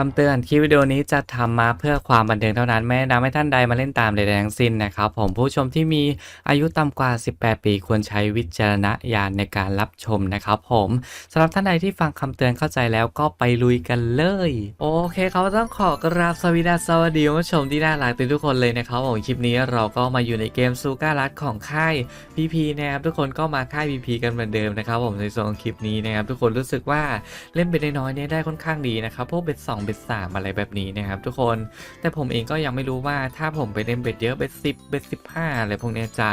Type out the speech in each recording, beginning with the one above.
คำเตือน คลิปวิดีโอนี้จะทำมาเพื่อความบันเทิงเท่านั้น ไม่แนะนำให้ท่านใดมาเล่นตามใดๆทั้งสิ้นนะครับ ผมผู้ชมที่มีอายุต่ำกว่า 18 ปีควรใช้วิจารณญาณในการรับชมนะครับผมสำหรับท่านใดที่ฟังคำเตือนเข้าใจแล้วก็ไปลุยกันเลย โอเคครับต้องขอกราบสวัสดีสวัสดีคุณผู้ชมที่น่ารักทุกคนเลยนะครับผมคลิปนี้เราก็มาอยู่ในเกมซูการัดของค่าย PP นะครับทุกคนก็มาค่าย PP กันเหมือนเดิมนะครับผมในส่วนของคลิปนี้นะครับทุกคนรู้สึกว่าเล่นเบ็ดน้อยๆเนี่ยได้ค่อนข้างดีนะครับพวกเบ็ด2เบ็ด3อะไรแบบนี้นะครับทุกคนแต่ผมเองก็ยังไม่รู้ว่าถ้าผมไปเล่นเบ็ดเยอะเบ็ด10เบ็ด15อะไรพวกนี้จะ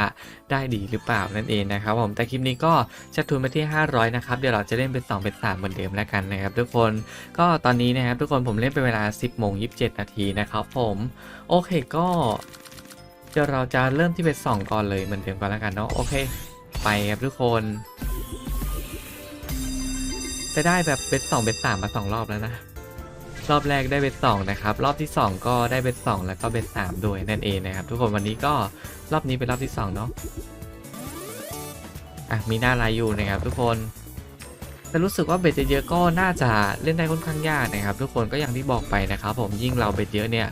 ได้ดีหรือเปล่านั่นเองนะครับผมแต่คลิปนี้ก็จะทุนไปที่ 500นะครับเดี๋ยวเราจะเล่นเบ็ด2เบ็ด3เหมือนเดิมแล้วกันนะครับทุกคนก็ตอนนี้นะครับทุกคนผมเล่นเป็นเวลา 10โมง27 นาทีนะครับผมโอเคก็เดี๋ยวเราจะเริ่มที่เบ็ด2ก่อนเลยเหมือนเดิมกันแล้วกันเนาะโอเค ไปครับทุกคนจะได้แบบเบ็ดสองเบ็ดสามมาสองรอบแล้วนะ รอบแรกได้เบ็ดสองนะครับ รอบที่สองก็ได้เบ็ดสองแล้วก็เบ็ดสามด้วยนั่นเองนะครับ ทุกคนวันนี้ก็รอบนี้เป็นรอบที่สองเนาะอะมีหน้าลายอยู่นะครับ ทุกคนแต่รู้สึกว่าเบ็ดเยอะก็น่าจะเล่นได้ค่อนข้างยากนะครับ ทุกคนก็อย่างที่บอกไปนะครับ ผมยิ่งเราเบ็ดเยอะเนี่ย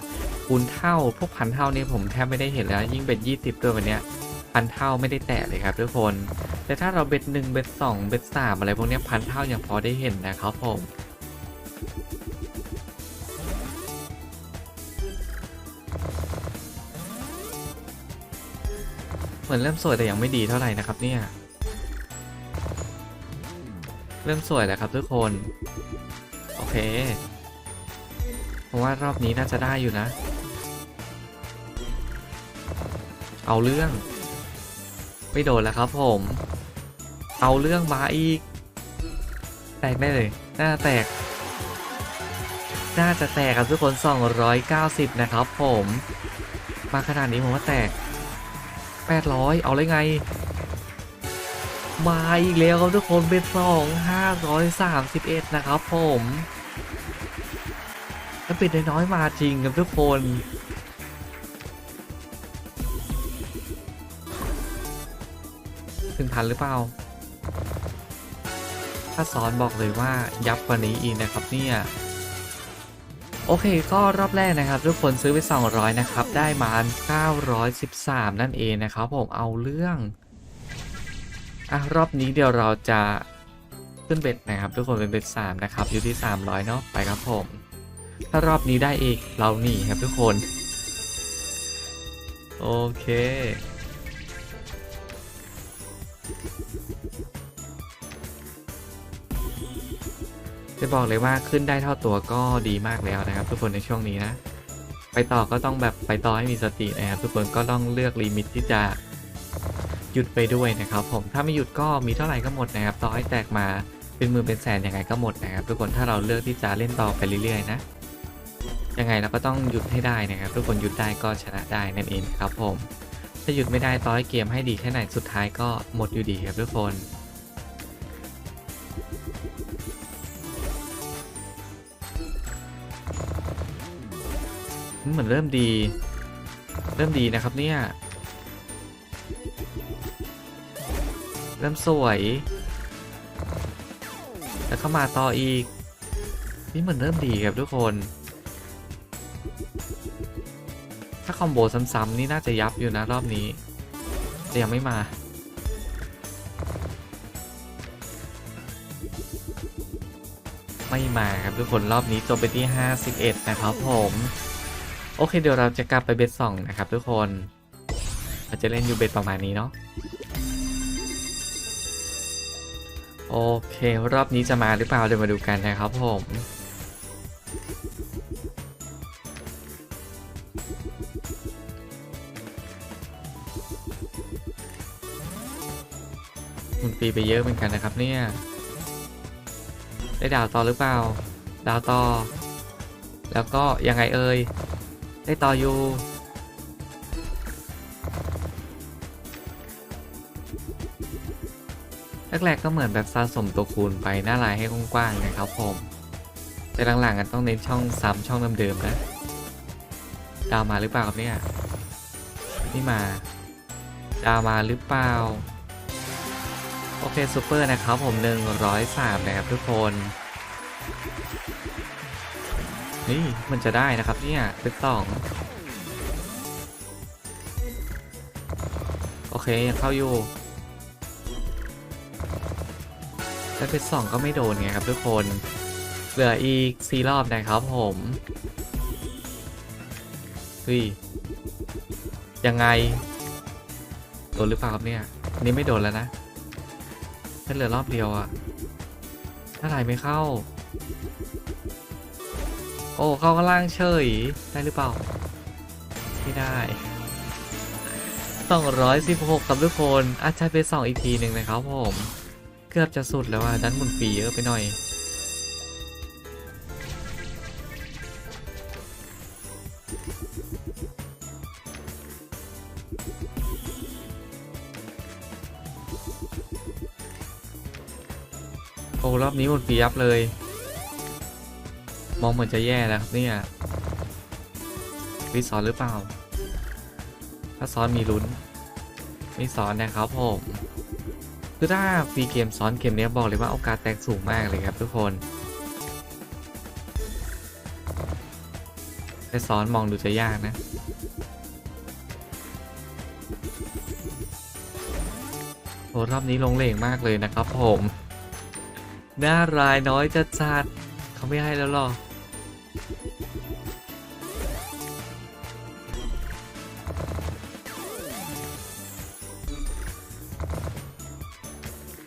คูณเท่าพวกพันเท่านี่ผมแทบไม่ได้เห็นแล้ว ยิ่งเบ็ดยี่สิบด้วยวันเนี้ยพันเท่าไม่ได้แตะเลยครับ ทุกคน แต่ถ้าเราเบ็ดหนึ่งเบ็ดสองเบ็ดสามอะไรพวกนี้พันเท่ายังพอได้เห็นนะครับผม เหมือนเริ่มสวยแต่ยังไม่ดีเท่าไหร่นะครับเนี่ย เริ่มสวยแล้วครับทุกคน โอเค ผมว่ารอบนี้น่าจะได้อยู่นะ เอาเรื่อง ไม่โดนแล้วครับผม เอาเรื่องมาอีก แตกได้เลยน่าแตก น่าจะแตกครับทุกคน 290 นะครับผม มาขนาดนี้ผมว่าแตก 800 เอาเลยไง มาอีกแล้วครับทุกคนเป็นสอง531นะครับผมแล้วเป็นน้อยๆมาจริงครับทุกคนถึงพันหรือเปล่า ถ้าสอนบอกเลยว่ายับกว่านี้อีกนะครับเนี่ย โอเคก็รอบแรกนะครับ ทุกคนซื้อไป 200 นะครับ ได้มา 913 นั่นเองนะครับผมเอาเรื่องอะรอบนี้เดี๋ยวเราจะขึ้นเบ็ดนะครับ ทุกคนเป็นเบ็ด3นะครับอยู่ที่ 300 เนาะไปครับผม ถ้ารอบนี้ได้อีกเราหนีครับทุกคน โอเค จะบอกเลยว่าขึ้นได้เท่าตัวก็ดีมากแล้วนะครับ ทุกคนในช่วงนี้นะ ไปต่อก็ต้องแบบไปต่อให้มีสตินะครับทุกคนก็ต้องเลือกลิมิตที่จะหยุดไปด้วยนะครับ ผมถ้าไม่หยุดก็มีเท่าไหร่ก็หมดนะครับต่อให้แตกมาเป็นหมือเป็นแสนยังไงก็หมดนะครับ ทุกคนถ้าเราเลือกที่จะเล่นต่อไปเรื่อยๆนะยังไงเราก็ต้องหยุดให้ได้นะครับ ทุกคนหยุดได้ก็ชนะได้นั่นเองครับผมถ้าหยุดไม่ได้ต่อให้เกมให้ดีแค่ไหนสุดท้ายก็หมดอยู่ดีครับทุกคน เหมือนเริ่มดี เริ่มดีนะครับเนี่ย เริ่มสวย แล้วเข้ามาต่ออีก นี่เหมือนเริ่มดีครับทุกคน ถ้าคอมโบซ้ำๆนี่น่าจะยับอยู่นะรอบนี้แต่ยังไม่มาไม่มาครับทุกคนรอบนี้จบไปที่ 51 นะครับผม โอเคเดี๋ยวเราจะกลับไปเบสสองนะครับทุกคน เราจะเล่นอยู่เบสประมาณนี้เนาะโอเค รอบนี้จะมาหรือเปล่าเดี๋ยวมาดูกันนะครับผมมันฟีไปเยอะเหมือนกันนะครับเนี่ย ได้ดาวต่อหรือเปล่า ดาวต่อ แล้วก็ยังไงเอ่ย ได้ต่ออยู่แรกๆก็เหมือนแบบสะสมตัวคูณไปหน้าลายให้กว้างๆนะครับผม แต่หลังๆกันต้องเน้นช่องซ้ำช่องเดิมๆนะดาวมาหรือเปล่าครับเนี่ยนี่มาดาวมาหรือเปล่า โอเคซูเปอร์นะครับผม 103 นะครับทุกคน นี่มันจะได้นะครับเนี่ยเป็นสองโอเคยังเข้าอยู่แต่เป็นสองก็ไม่โดนไงครับทุกคน เหลืออีกสี่รอบนะครับผมเฮ้ยยังไงโดนหรือเปล่าครับเนี่ยอันนี้ไม่โดนแล้วนะแค่เหลือรอบเดียวอะถ้าไหลไม่เข้า โอ้เข้าข้างล่างเฉยได้หรือเปล่า ไม่ได้216ครับทุกคนอาจจะไปส่องอีกทีหนึ่งนะครับผม เกือบจะสุดแล้วอะดันหมุนฟีเยอะไปหน่อยโอ้รอบนี้หมดฟียับเลย มองเหมือนจะแย่แล้วครับเนี่ยวิสอนหรือเปล่า ถ้าซ้อนมีลุ้นไม่ซ้อนนะครับผมคือถ้าฟรีเกมซ้อนเกมเนี้ยบอกเลยว่าโอกาสแตกสูงมากเลยครับทุกคนแต่ซ้อนมองดูจะยากนะโอ้รอบนี้ลงเหลงมากเลยนะครับผมหน้ารายน้อยจะจัดเขาไม่ให้แล้วหรอ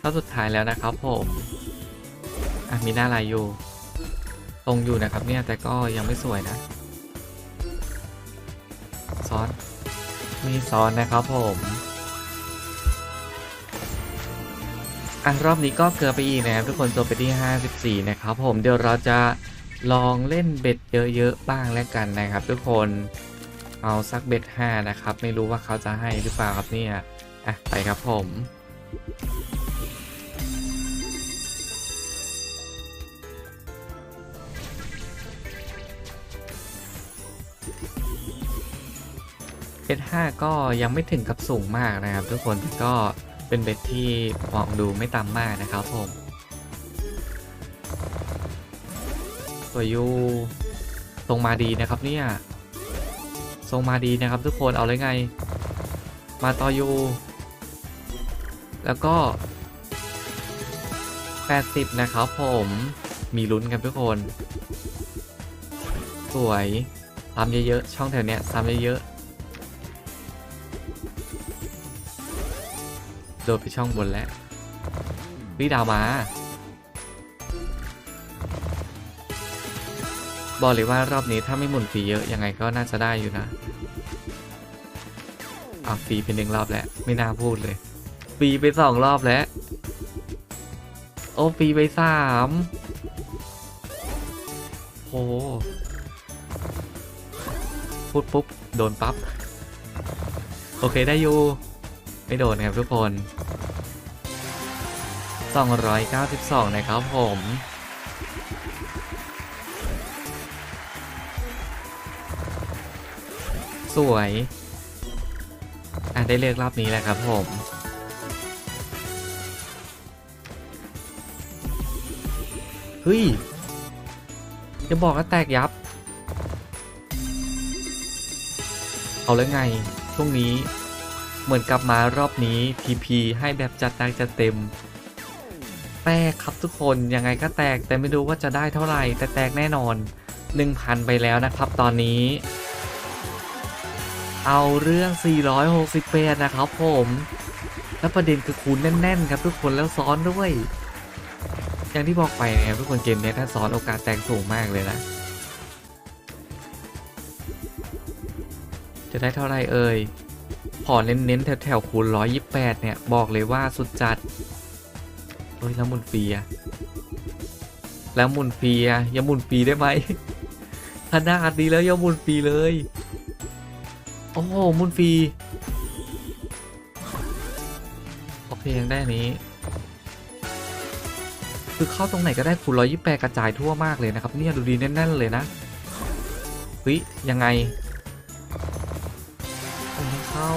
รอบสุดท้ายแล้วนะครับผมอะมีหน้าลายอยู่ ตรงอยู่นะครับเนี่ยแต่ก็ยังไม่สวยนะซ้อนมีซ้อนนะครับผมอะรอบนี้ก็เกือไปอีกนะครับทุกคนจบไปที่ 54 นะครับผมเดี๋ยวเราจะลองเล่นเบ็ดเยอะๆบ้างแล้วกันนะครับ ทุกคนเอาสักเบ็ด5นะครับ ไม่รู้ว่าเขาจะให้หรือเปล่าครับเนี่ยอะไปครับผม เบ็ด5ก็ยังไม่ถึงกับสูงมากนะครับ ทุกคนก็เป็นเบ็ดที่มองดูไม่ต่ำมากนะครับผมสวยูทรงมาดีนะครับเนี่ยทรงมาดีนะครับทุกคนเอาเลยไง มาต่อยูแล้วก็ 80 นะครับผมมีลุ้นครับทุกคน สวยซ้ำเยอะๆช่องแถวเนี้ยซ้ำเยอะ โดดไปช่องบนแล้ววิดาวมา บอกเลยว่ารอบนี้ถ้าไม่หมุนฟรีเยอะยังไงก็น่าจะได้อยู่นะอะฟรีเป็นหนึ่งรอบแล้ว ไม่น่าพูดเลยฟรีไปสองรอบแล้ว โอ้ฟรีไปสามโอ้พูดปุ๊บ โดนปั๊บ โอเคได้อยู่ ไม่โดนครับทุกคน 292 นะครับผม สวย อะ ได้เลือกรอบนี้แหละครับผมเฮ้ยจะบอกว่าแตกยับ เอาแล้วไง ช่วงนี้ เหมือนกลับมารอบนี้ TP ให้แบบจัดหนักจัดเต็ม แตกครับทุกคนยังไงก็แตกแต่ไม่รู้ว่าจะได้เท่าไหร่ แต่แตกแน่นอน 1,000 ไปแล้วนะครับตอนนี้ เอาเรื่อง 468 นะครับผม แล้วประเด็นคือคูณแน่น ๆ ครับทุกคนแล้วซ้อนด้วย อย่างที่บอกไปนะครับทุกคนเกมนี้ถ้าซ้อนโอกาสแตกสูงมากเลยนะจะได้เท่าไหรเอ่ย อเน้นๆแถวๆคูณ128 เนี่ย บอกเลยว่าสุดจัด เฮ้ย แล้วมุนฟีอะแล้วมุนฟีอะย่ามุนฟีได้ไหมขนาดนี้แล้วย่ามุนฟีเลย โอ้โหมุนฟีโอเคยังได้นี้ คือเข้าตรงไหนก็ได้คูณ128 กระจายทั่วมากเลยนะครับ เนี่ยดูดีแน่นๆเลยนะเฮ้ยยังไง เข้า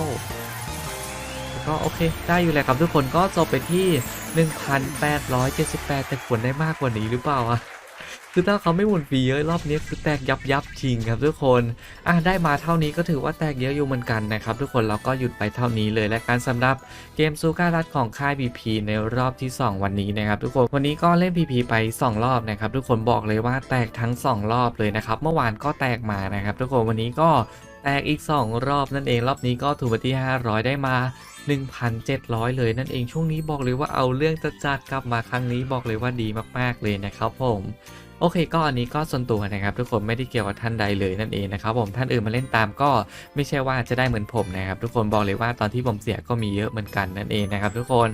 ก็โอเค ได้อยู่แหละครับทุกคนก็จบไปที่ 1,878แต่ควรได้มากกว่านี้หรือเปล่าอะคือถ้าเขาไม่หมุนฟรีเยอะรอบนี้คือแตกยับยับจริงครับทุกคนอะได้มาเท่านี้ก็ถือว่าแตกเยอะอยู่เหมือนกันนะครับทุกคนเราก็หยุดไปเท่านี้เลยและการสำหรับเกมซูการัดของค่าย BP ในรอบที่ 2 วันนี้นะครับทุกคนวันนี้ก็เล่น PP ไป 2 รอบนะครับทุกคนบอกเลยว่าแตกทั้ง 2 รอบเลยนะครับเมื่อวานก็แตกมานะครับทุกคนวันนี้ก็ แตกอีก 2 รอบนั่นเองรอบนี้ก็ถูกไปที่ 500 ได้มา 1,700 เลยนั่นเองช่วงนี้บอกเลยว่าเอาเรื่องจะจัดกลับมาครั้งนี้บอกเลยว่าดีมากๆเลยนะครับผม โอเค ก็อันนี้ก็ส่วนตัวนะครับ ทุกคนไม่ได้เกี่ยวกับท่านใดเลยนั่นเองนะครับผมท่านอื่นมาเล่นตามก็ไม่ใช่ว่าจะได้เหมือนผมนะครับ ทุกคนบอกเลยว่าตอนที่ผมเสียก็มีเยอะเหมือนกันนั่นเองนะครับ ทุกคน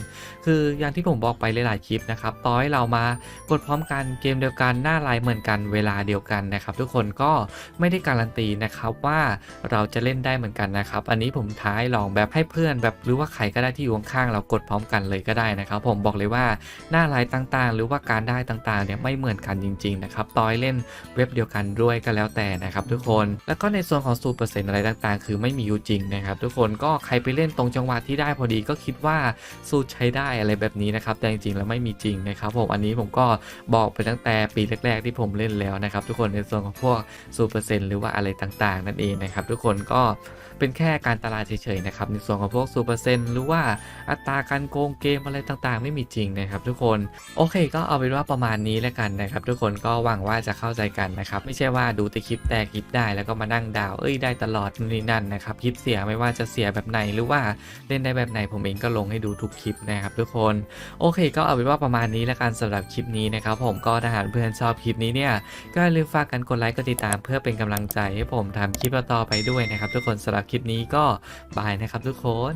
คืออย่างที่ผมบอกไปหลายๆคลิปนะครับต่อให้เรามากดพร้อมกันเกมเดียวกันหน้าไลน์เหมือนกันเวลาเดียวกันนะครับ ทุกคนก็ไม่ได้การันตีนะครับว่าเราจะเล่นได้เหมือนกันนะครับ อันนี้ผมท้ายลองแบบให้เพื่อน แบบหรือว่าใครก็ได้ที่อยู่ข้างๆเรากดพร้อมกันเลยก็ได้นะครับ ผมบอกเลยว่าหน้าไลน์ต่างๆ หรือว่าการได้ต่างๆเนี่ยไม่เหมือนกันจริงนะครับต่อให้เล่นเว็บเดียวกันด้วยก็แล้วแต่นะครับทุกคน แล้วก็ในส่วนของสูตรเปอร์เซ็นต์อะไรต่างๆ คือไม่มีอยู่จริงนะครับทุกคนก็ใครไปเล่นตรงจังหวะที่ได้พอดีก็คิดว่าสูตรใช้ได้อะไรแบบนี้นะครับแต่จริงๆแล้วไม่มีจริงนะครับผมอันนี้ผมก็บอกไปตั้งแต่ปีแรก ๆ ที่ผมเล่นแล้วนะครับทุกคนในส่วนของพวกสูตรเปอร์เซ็นต์หรือว่าอะไรต่างๆ นั่นเองนะครับทุกคนก็เป็นแค่การตลาดเฉยๆนะครับในส่วนของพวกสูตรเปอร์เซ็นต์หรือว่าอัตราการโกงเกมอะไรต่างๆ ไม่มีจริงนะครับทุกคนโอเค ก็เอาเป็นว่าประมาณนี้แล้วกันนะครับทุกคนก็หวังว่าจะเข้าใจกันนะครับ ไม่ใช่ว่าดูแต่คลิปแต่คลิปได้แล้วก็มานั่งดาว เอ้ยได้ตลอดนี่นั่นนะครับ คลิปเสียไม่ว่าจะเสียแบบไหนหรือว่าเล่นได้แบบไหนผมเองก็ลงให้ดูทุกคลิปนะครับทุกคน โอเค ก็เอาเป็นว่าประมาณนี้แล้วกันสำหรับคลิปนี้นะครับ ผมก็ถ้าหากเพื่อนชอบคลิปนี้เนี่ยก็อย่าลืมฝากกันกดไลค์กดติดตาม เพื่อเป็นกำลังใจให้ผมทำคลิปต่อไปด้วยนะครับ ทุกคนสำหรับคลิปนี้ก็บายนะครับทุกคน